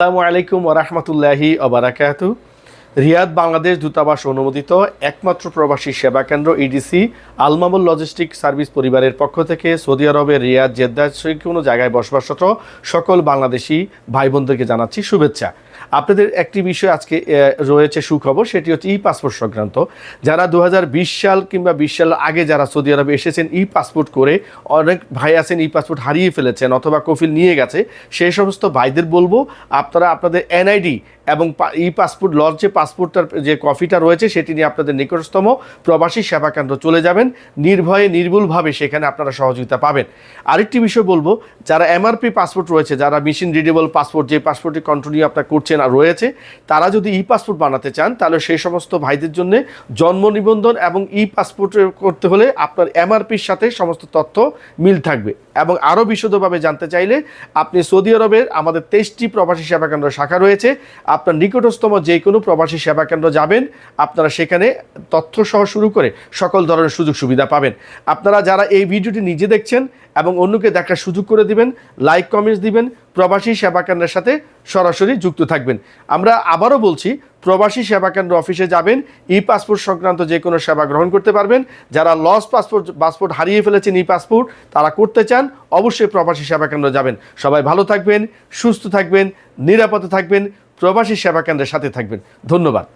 আসসালামু আলাইকুম ওরহমতুল্লাহি অবরাকাত রিয়াদ বাংলাদেশ দূতাবাস অনুমোদিত একমাত্র প্রবাসী সেবা কেন্দ্র ইডিসি আলমামুল লজিস্টিক সার্ভিস পরিবারের পক্ষ থেকে সৌদি আরবের রিয়াদ জেদ্দা কোনো জায়গায় বসবাসরত সকল বাংলাদেশি ভাই বোনদেরকে জানাচ্ছি শুভেচ্ছা। আপনাদের একটি বিষয় আজকে রয়েছে সুখবর, সেটি হচ্ছে ই পাসপোর্ট সংক্রান্ত। যারা দু হাজার বিশ সাল কিংবা বিশ সাল আগে যারা সৌদি আরবে এসেছেন ই পাসপোর্ট করে অনেক ভাই আছেন ই পাসপোর্ট হারিয়ে ফেলেছেন অথবা কফিল নিয়ে গেছে সেই সমস্ত ভাইদের বলব, আপনারা আপনাদের এনআইডি এবং ই পাসপোর্ট যে পাসপোর্টটার যে কপিটা রয়েছে, সেটি নিয়ে আপনাদের নিকটতম প্রবাসী সেবা কেন্দ্র চলে যাবেন। নির্ভয়ে, নির্ভুলভাবে সেখানে আপনারা সহযোগিতা পাবেন। আরেকটি বিষয় বলব, যারা এমআরপি পাসপোর্ট রয়েছে, যারা মেশিন রিডেবল পাসপোর্ট, যে পাসপোর্টটি কন্টিনিউ আপনার করছেন আর রয়েছে, তারা যদি ই পাসপোর্ট বানাতে চান, তাহলে সেই সমস্ত ভাইদের জন্য জন্ম নিবন্ধন এবং ই পাসপোর্ট করতে হলে আপনার এমআরপির সাথে সমস্ত তথ্য মিল থাকবে। এবং আরও বিশদভাবে জানতে চাইলে আপনি সৌদি আরবের আমাদের তেইশটি প্রবাসী সেবা কেন্দ্র শাখা রয়েছে, আপনার নিকটস্থম যে কোনো প্রবাসী সেবা কেন্দ্র যাবেন, আপনারা সেখানে তথ্য সহ শুরু করে সকল ধরনের সুযোগ সুবিধা পাবেন। আপনারা যারা এই ভিডিওটি নিজে দেখছেন এবং অন্যকে দেখার সুযোগ করে দিবেন লাইক কমেন্টস দিবেন প্রবাসী সেবা কেন্দ্রের সাথে সরাসরি যুক্ত থাকবেন। আমরা আবারও বলছি, প্রবাসী সেবা কেন্দ্র অফিসে যাবেন ই পাসপোর্ট সংক্রান্ত যে কোনো সেবা গ্রহণ করতে পারবেন। যারা লস পাসপোর্ট পাসপোর্ট হারিয়ে ফেলেছেন ই পাসপোর্ট তারা করতে চান, অবশ্যই প্রবাসী সেবা কেন্দ্র যাবেন। সবাই ভালো থাকবেন, সুস্থ থাকবেন, নিরাপদে থাকবেন, প্রবাসী সেবা কেন্দ্রের সাথে থাকবেন। ধন্যবাদ।